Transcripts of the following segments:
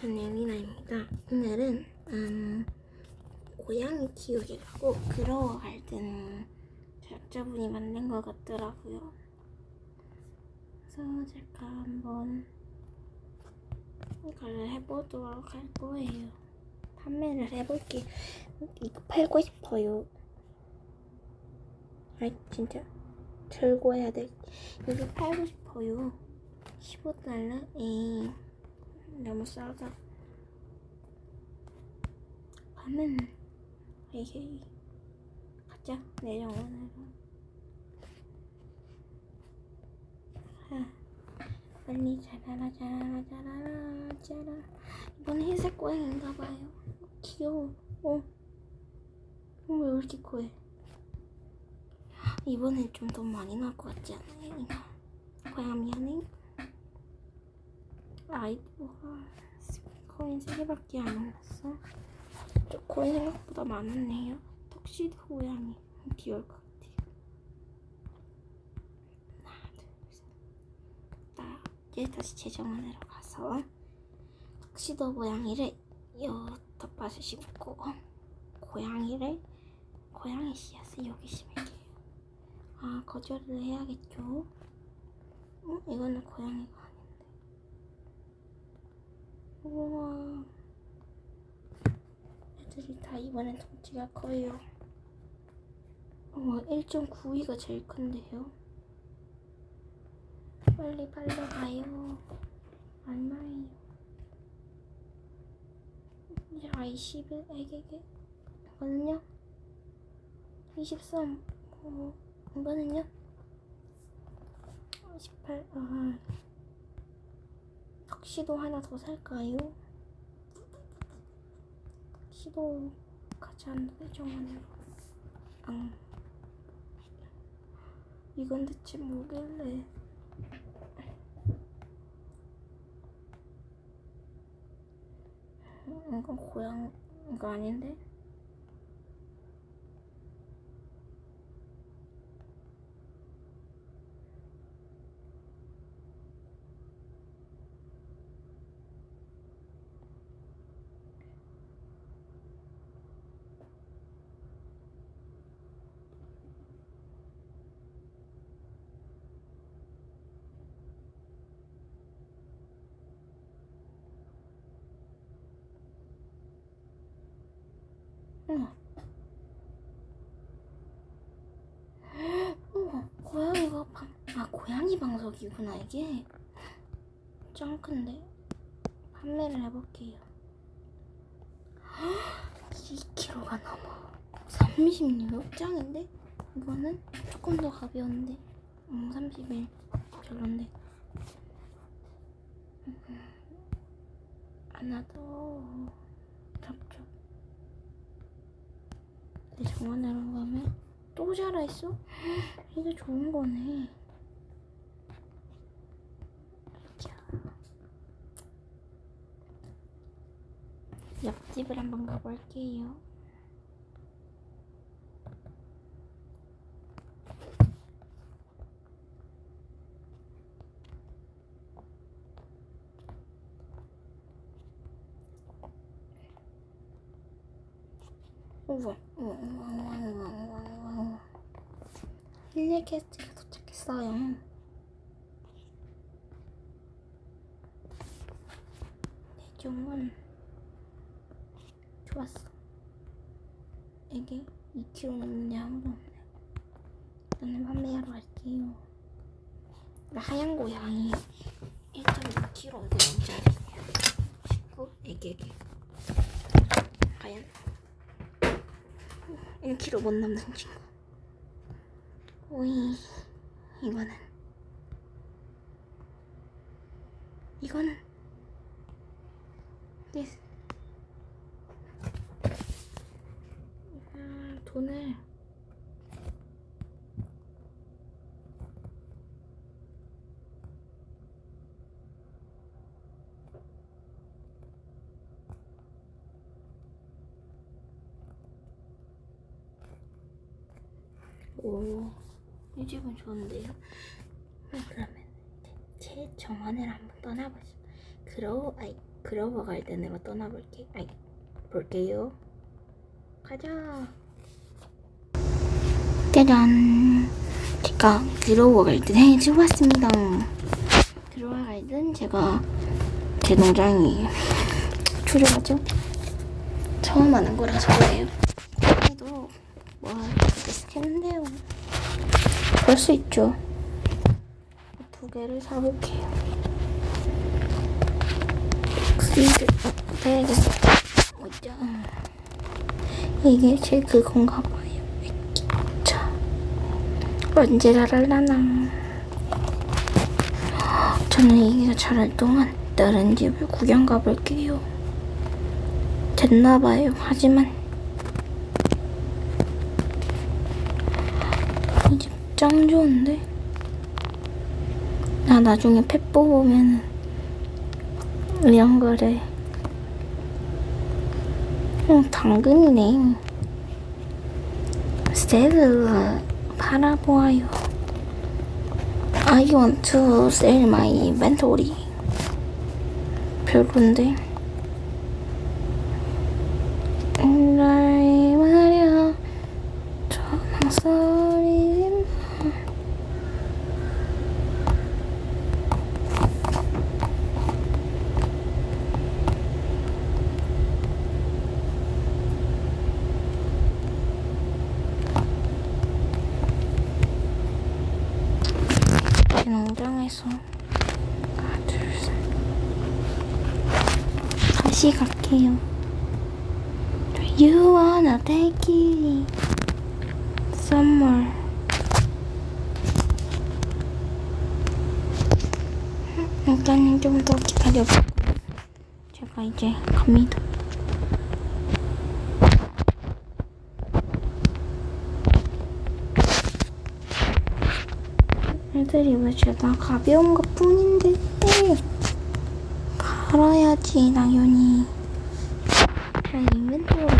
저는 예린아입니다. 오늘은 음, 고양이 키우기라고 그로워 갈등 제작자분이 만든 것 같더라고요. 그래서 제가 한번 이걸 해보도록 할 거예요. 판매를 해볼게. 이거 팔고 싶어요. 아이 진짜 들고 해야 돼. 이거 팔고 싶어요. 15달러? 에이. 너무 싸다. 가면 이게 가자 내 영혼으로. 아, 빨리 자라라 자라라 자라라 자라. 이건 흰색 고양인가 봐요. 귀여워. 어. 어, 왜 이렇게 커해? 이번엔 좀 더 많이 나올 것 같지 않아요? 이거? 고양 미안해. 아이디가 코인 3개밖에 안 올랐어. 저 코인 생각보다 많았네요. 턱시도 고양이 귀여울 것 같아요. 하나, 둘, 셋. 나 이제 다시 재정원으로 가서 턱시도 고양이를 요 텃밭에 심고 고양이를 고양이 씨앗을 여기 심을게요. 아 거절을 해야겠죠. 어, 이거는 고양이가. 우와. 애들이 다 이번엔 덩치가 커요. 우와, 1.92가 제일 큰데요. 빨리 빨려가요. 얼마예요? 이제 아이 11, 애기게. 이거는요? 23. 어, 이거는요? 18. 아. 턱시도 하나 더 살까요? 턱시도 같이 한다네 정원으로 앙 이건 대체 뭐길래 음, 이건 고양 이거 아닌데? 고양이가 방, 아, 고양이 방석이구나, 이게. 짱 큰데. 판매를 해볼게요. 2kg가 넘어. 36짱인데? 이거는 조금 더 가벼운데. 음, 31. 별론데. 음, 하나 더 잡죠. 내 정원으로 가면 또 자라있어? 이게 좋은 거네. 자. 옆집을 한번 가볼게요. 우와, 우와, 우와, 우와, 우와, 우와, 우와. 힐리 캐스트가 도착했어요. 대종은 좋았어. 이게 2kg 넘는데 한번. 저는 판매하러 갈게요. 나 하얀 고양이 1.6kg 되는짜리예요. 19 애기애기. 하얀. 1kg 못 넘는 친구. 오이, 이거는. 이거는. 네. 아, 돈을. 오, 이 집은 좋은데요? 아, 그러면 제 정원을 한번 떠나보죠. 그러 아이 그러버 갈든으로 떠나볼게. 아이 볼게요. 가자. 짜잔. 제가 그로버 갈든에 지고 왔습니다. 그로버 갈든 제가 제 농장이 초조하죠? 처음 하는 거라서 그래요. 그래도 뭐 이렇게 했는데요. 그럴 수 있죠. 두 개를 사볼게요. 시드 빼야겠어. 뭐죠? 이게 제 그건가 봐요. 자, 언제 자랄라나? 저는 이게 자랄 동안 다른 집을 구경 가볼게요. 됐나봐요. 하지만 이 집 짱 좋은데? 나 나중에 펫 뽑으면 이런 거래. 어, 당근이네. 스테드 팔아보아요. I want to sell my inventory. 별론데. 날 말야 전화소리 제 농장에서 하나 둘셋 다시 갈게요 You wanna take it somewhere 좀 더 기다려보고 제가 이제 갑니다. 애들이 왜 죄다? 가벼운 것 뿐인데 팔아야지 당연히. 아 인벤토리 와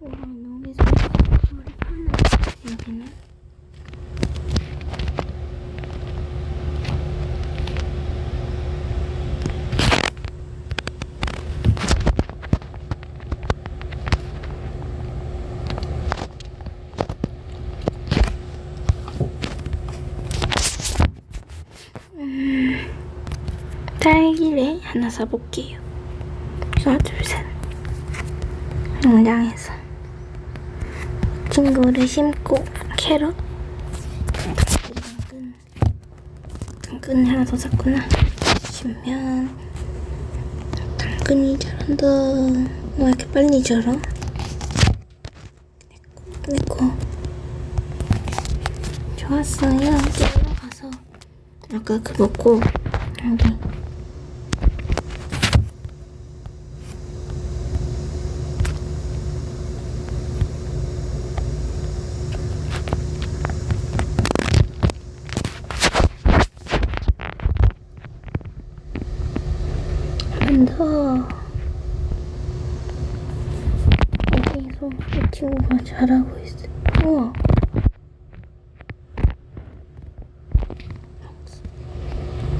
여기서 머리 파는 여기는 딸기를 하나 사볼게요. 하나, 둘, 셋. 농장에서 친구를 심고 캐럿 당근 당근 하나 더 샀구나. 심면 당근이 자란다. 왜 이렇게 빨리 자라? 내꺼 좋았어요. 올라가서 아까 그 먹고 여기 한더 여기서 이 친구가 잘하고 있어. 우와.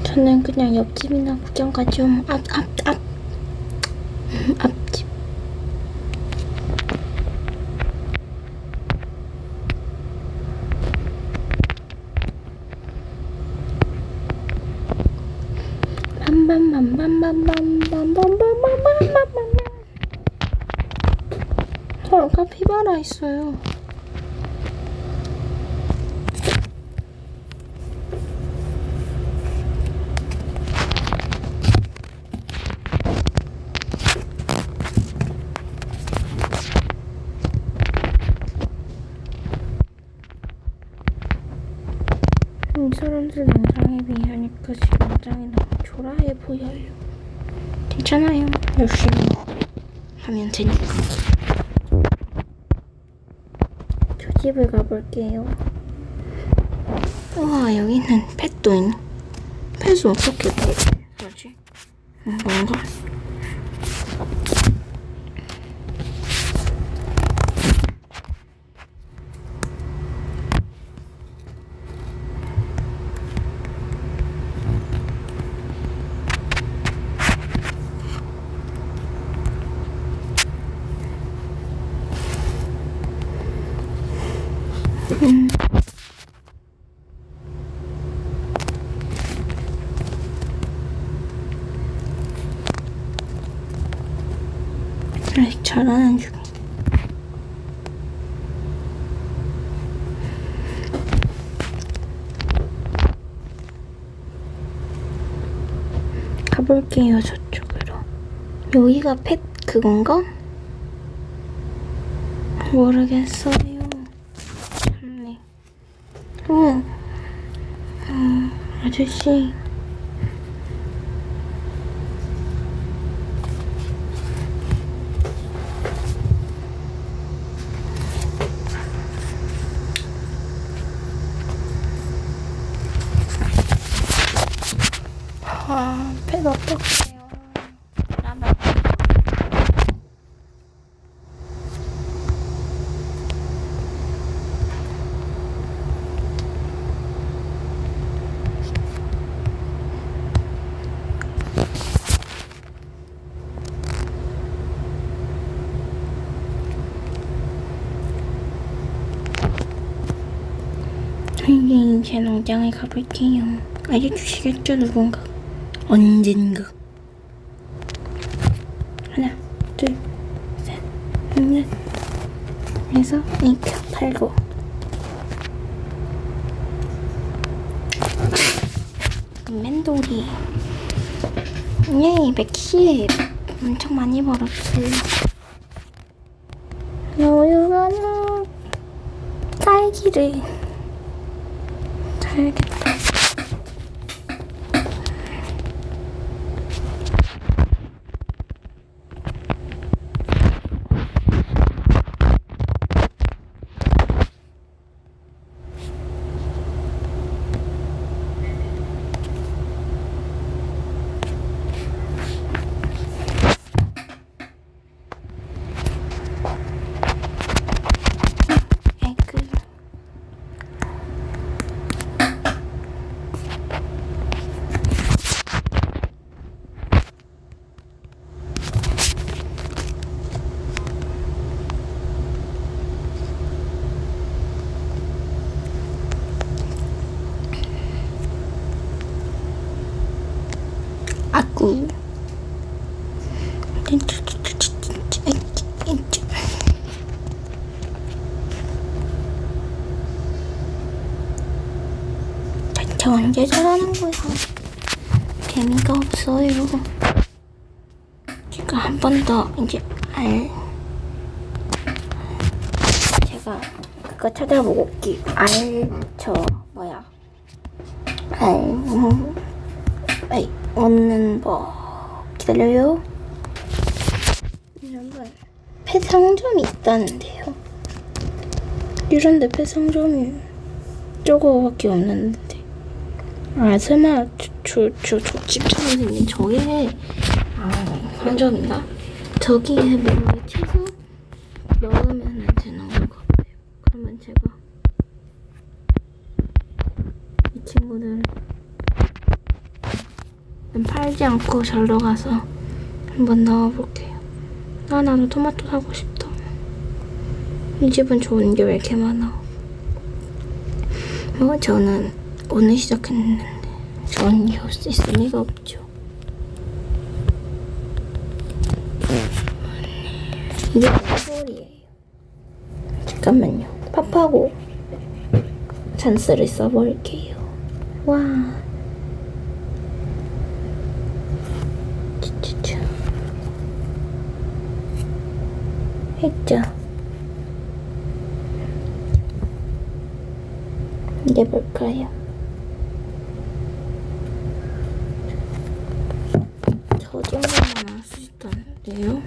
저는 그냥 옆집이나 구경 가죠. 앞, 앞, 앞. 음, 앞집. 빰빰빰빰빰빰빰빰빰빰빰빰빰빰 헐, 카피바라 있어요. 이 사람들 농장에 비하니까 집 농장이 너무 초라해 보여요. 괜찮아요. 열심히 하면 되니까. 저 집을 가볼게요. 와 여기는 펫도 있네. 펫은 어떻게? 음, 뭔가 잘하는 중이야. 가볼게요 저쪽으로. 여기가 펫 그건가? 모르겠어요. 참네. 어, 어, 아저씨. 아, 펫 어떡해요. 라면. 선생님, 제 농장에 가볼게요. 알려주시겠죠, 누군가? 언젠가. 하나, 둘, 셋, 넷. 그래서 이렇게 팔고. 맨돌이. 예, 110. 엄청 많이 벌었지. 우유가는 딸기를 사야겠다. 에그. 아구. 대체 언제 잘하는 거야? 재미가 없어요. 제가 한 번 더 이제 알 제가 그거 찾아보고 올게요. 알저 뭐야 알 음, 아이 없는 뭐 기다려요. 여러분 폐상점이 있다는데요. 이런데 폐상점이 저거밖에 없는데. 아 설마 저저 족집 선생님 저게 아 상점인가? 저기에 뭐를 쳐서 넣으면 되는 것 같아요. 그러면 제가 이 친구들 팔지 않고 절로 가서 한번 넣어볼게요. 아 나도 토마토 사고 싶다. 이 집은 좋은 게 왜 이렇게 많아? 뭐 저는 오늘 시작했는데 좋은 게 있을 리가 없죠. 이게 소리예요. 잠깐만요. 팝하고 찬스를 써볼게요. 와. 했죠. 이게 뭘까요? 저 정도만 할 수 있다는데요?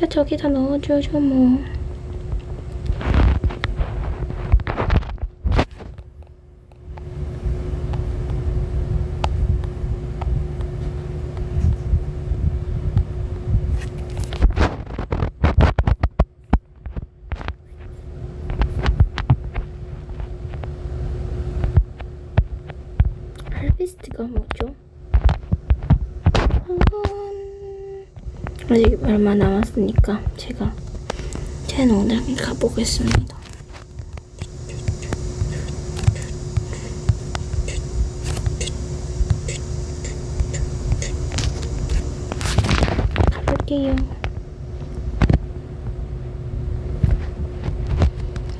때 저기다 넣어줘죠 뭐. 할비스트가 뭐죠? 음, 아직 얼마 남았으니까 제가 제 농장에 가보겠습니다. 가볼게요.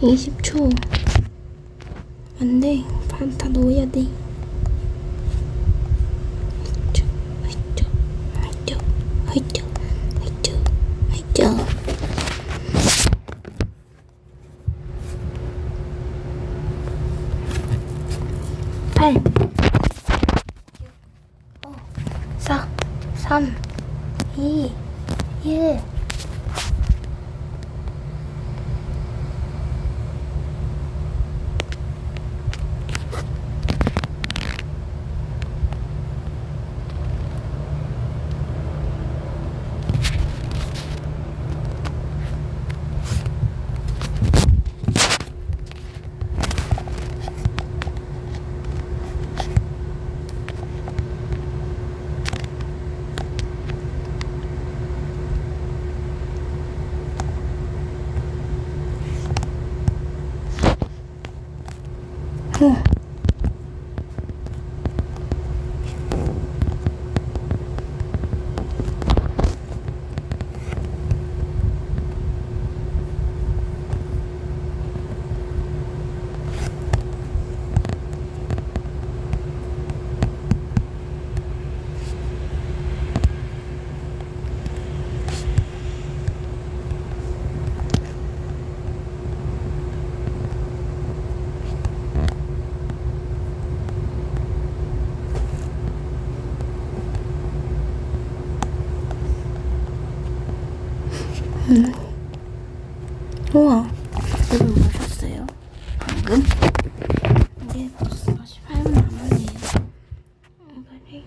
20초. 안 돼. 밥다 넣어야 돼. 삼, 이, 일. 어. 우와, 이걸 보셨어요? 방금? 벌써 48분 남았네요. 이거를.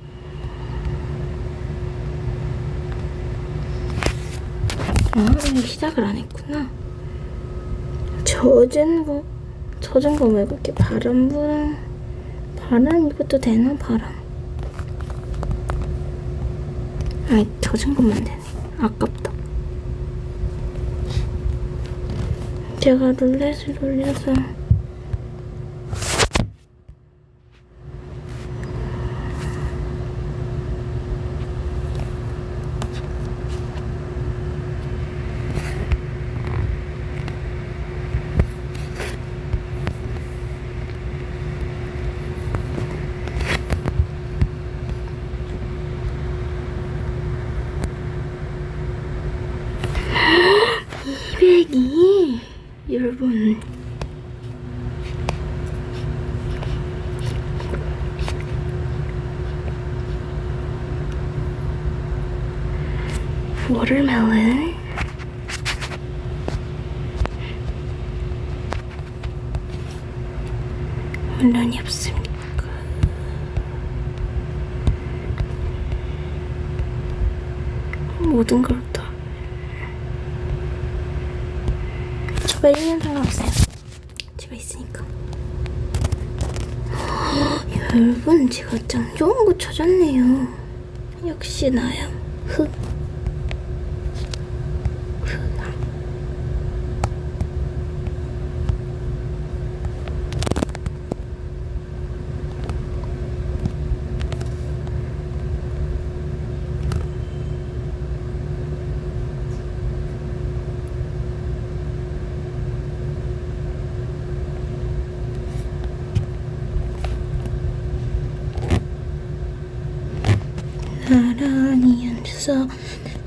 아, 이게 시작을 안 했구나. 젖은 거, 젖은 거 말고 이렇게 바람 부는, 바람 이것도 되나? 바람. 아이, 젖은 것만 되네. 아깝다. 제가 룰렛을 돌려서 이백이 여러분 워터멜론 물론이 없습니까? 모든 걸 다. 집에 있는 상관없어요. 집에 있으니까. 여러분, 제가 짱 좋은 거 찾았네요. 역시 나야. 흑. 흑. 나란히 앉아서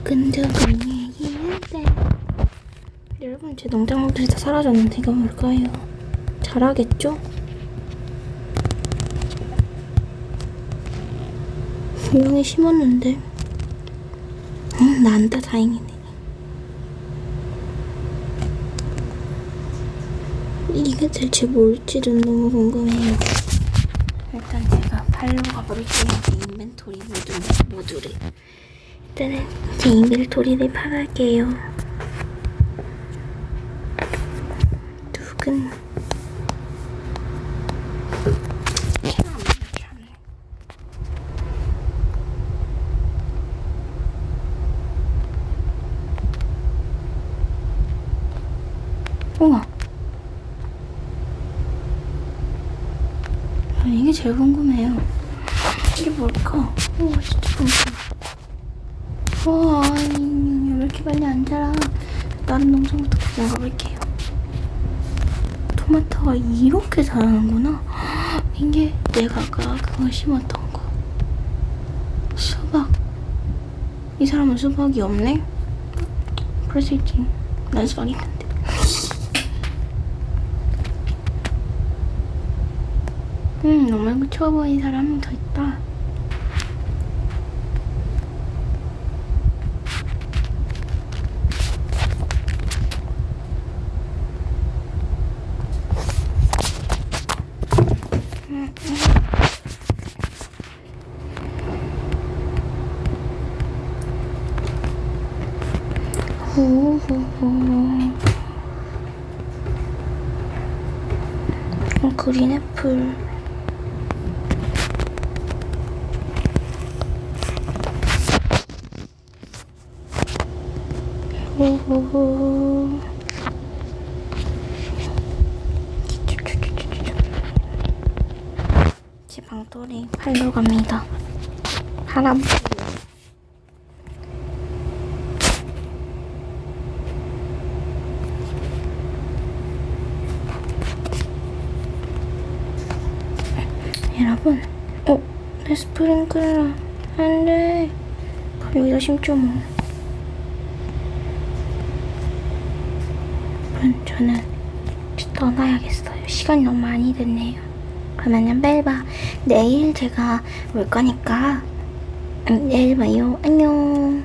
끈적은 얘기할 때 여러분 제 농작물들이 다 사라졌는데 이거 뭘까요? 잘하겠죠? 분명히 심었는데 응 난다 다행이네 이게 대체 뭘지는 너무 궁금해요 일단 제가 팔로 가볼게요. 도리 모두 모두를. 일단은 제 이밀도리를 팔할게요. 누군? 우와. 아, 이게 제일 궁금해. 가볼게요. 토마토가 이렇게 자라는구나. 이게 내가 아까 그거 심었던 거. 수박. 이 사람은 수박이 없네? 그럴 수 있지. 난 수박 있는데. 음, 너무 추워 보이는 사람 한명더 있다. 지방돌이 팔러 갑니다. 바람. 여러분, 어, 내 스프링클러 안 돼. 그럼 여기다 심죠 뭐. 여러분, 저는 떠나야겠어요. 시간이 너무 많이 됐네요. 그러면 은 벨바 내일 제가 올 거니까 음, 내일 봐요. 안녕.